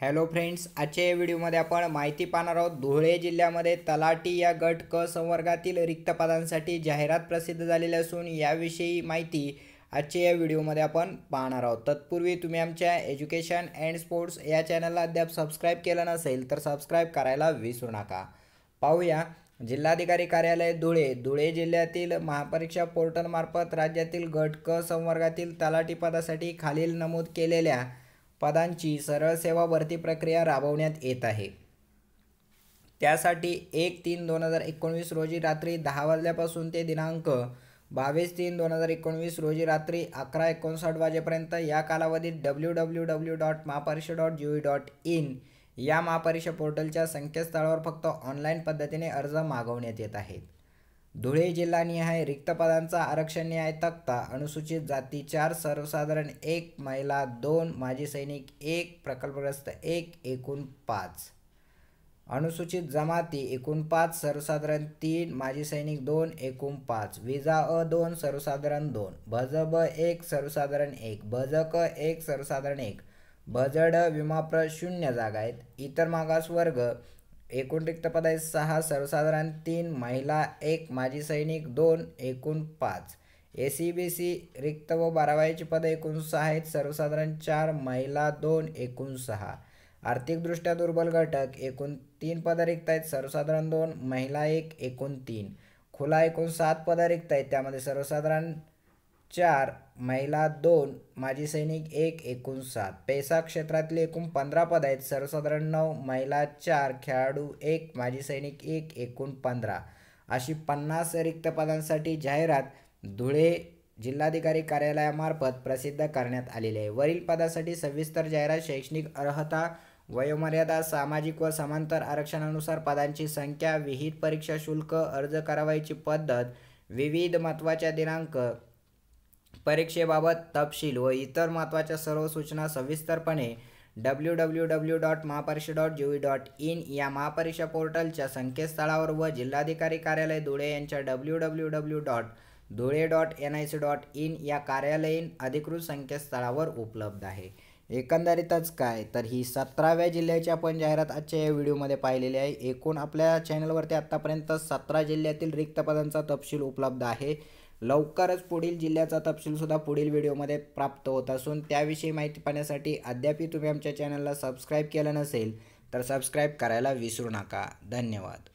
Hello friends आजच्या या व्हिडिओमध्ये आपण माहिती पाहणार आहोत धुळे जिल्ह्यामध्ये तलाटी या गट क संवर्गातील रिक्त पदांसाठी जाहिरात प्रसिद्ध झालेली असून याविषयी माहिती आजच्या या व्हिडिओमध्ये आपण पाहणार आहोत. तत्पूर्वी तुम्ही आमच्या एज्युकेशन अँड स्पोर्ट्स या चॅनलला अद्याप सबस्क्राईब केलं नसेल तर सबस्क्राईब करायला विसरू नका. पाहूया. जिल्हाधिकारी कार्यालय धुळे धुळे जिल्ह्यातील महापरीक्षा पोर्टलमार्फत राज्यातील गट क संवर्गातील तलाटी पदासाठी खालील नमूद केलेल्या पदांची सरळ सेवा भरती प्रक्रिया राबवण्यात येत आहे. त्यासाठी एक तीन दोन हजार एकोणवीस रोजी रात्री दहा वाजल्यापासून ते दिनांक बावीस तीन दोन हजार एकोणवीस रोजी रात्री अकरा एकोणसाठ वाजेपर्यंत या कालावधीत W W W dot Mahaparishad dot G dot in या महापरिषद पोर्टलच्या संकेतस्थळावर फक्त ऑनलाईन पद्धतीने अर्ज मागवण्यात येत आहेत. धुळे जिल्हानिहाय रिक्त पदांचा आरक्षण न्याय तक्ता अनुसूचित जाती चार सर्वसाधारण एक महिला दोन माजी सैनिक एक प्रकल्पग्रस्त एक एकूण पाच. अनुसूचित जमाती एकूण पाच सर्वसाधारण तीन माजी सैनिक दोन एकूण पाच. विजा अ दोन सर्वसाधारण दोन. भज ब एक सर्वसाधारण एक. भज क एक सर्वसाधारण एक. भजड विमाप्र शून्य जागा आहेत. इतर मागास वर्ग एकूण रिक्त पद आहेत सहा सर्वसाधारण तीन महिला एक माजी सैनिक दोन एकूण पाच. ए सी बी सी रिक्त व बारावायची पदं एकूण सहा आहेत सर्वसाधारण चार महिला दोन एकूण सहा. आर्थिकदृष्ट्या दुर्बल घटक एकूण तीन पदं रिक्त आहेत सर्वसाधारण दोन महिला एक एकूण तीन. खुला एकूण सात पदं रिक्त आहेत त्यामध्ये सर्वसाधारण चार महिला दोन माजी सैनिक एक एकूण सात. पेसा क्षेत्रातले एकूण पंधरा पद आहेत. सर्वसाधारण नऊ महिला चार खेळाडू एक माजी सैनिक एक एकूण पंधरा. अशी पन्नास रिक्त पदांसाठी जाहिरात धुळे जिल्हाधिकारी कार्यालयामार्फत प्रसिद्ध करण्यात आलेली आहे. वरील पदासाठी सविस्तर जाहिरात शैक्षणिक अर्हता वयोमर्यादा सामाजिक व समांतर आरक्षणानुसार पदांची संख्या विहित परीक्षा शुल्क अर्ज करावायची पद्धत विविध महत्त्वाच्या दिनांक परीक्षेबाबत तपशील व इतर महत्त्वाच्या सर्व सूचना सविस्तरपणे W W W dot Mahapariksha dot G V dot in या महापरीक्षा पोर्टलच्या संकेतस्थळावर व जिल्हाधिकारी कार्यालय धुळे यांच्या W W W dot Dhule dot N I C dot in या कार्यालयीन अधिकृत संकेतस्थळावर उपलब्ध आहे. एकंदरीतच काय तर ही सतराव्या जिल्ह्याची आपण जाहिरात आजच्या या व्हिडिओमध्ये पाहिलेली आहे. एकूण आपल्या चॅनलवरती आत्तापर्यंत सतरा जिल्ह्यातील रिक्त पदांचा तपशील उपलब्ध आहे. लवकरच पुढील जिल्ह्याचा तपशीलसुद्धा पुढील व्हिडिओमध्ये प्राप्त होत असून त्याविषयी माहिती पाहण्यासाठी अद्यापही तुम्ही आमच्या चॅनलला सबस्क्राईब केलं नसेल तर सबस्क्राईब करायला विसरू नका. धन्यवाद.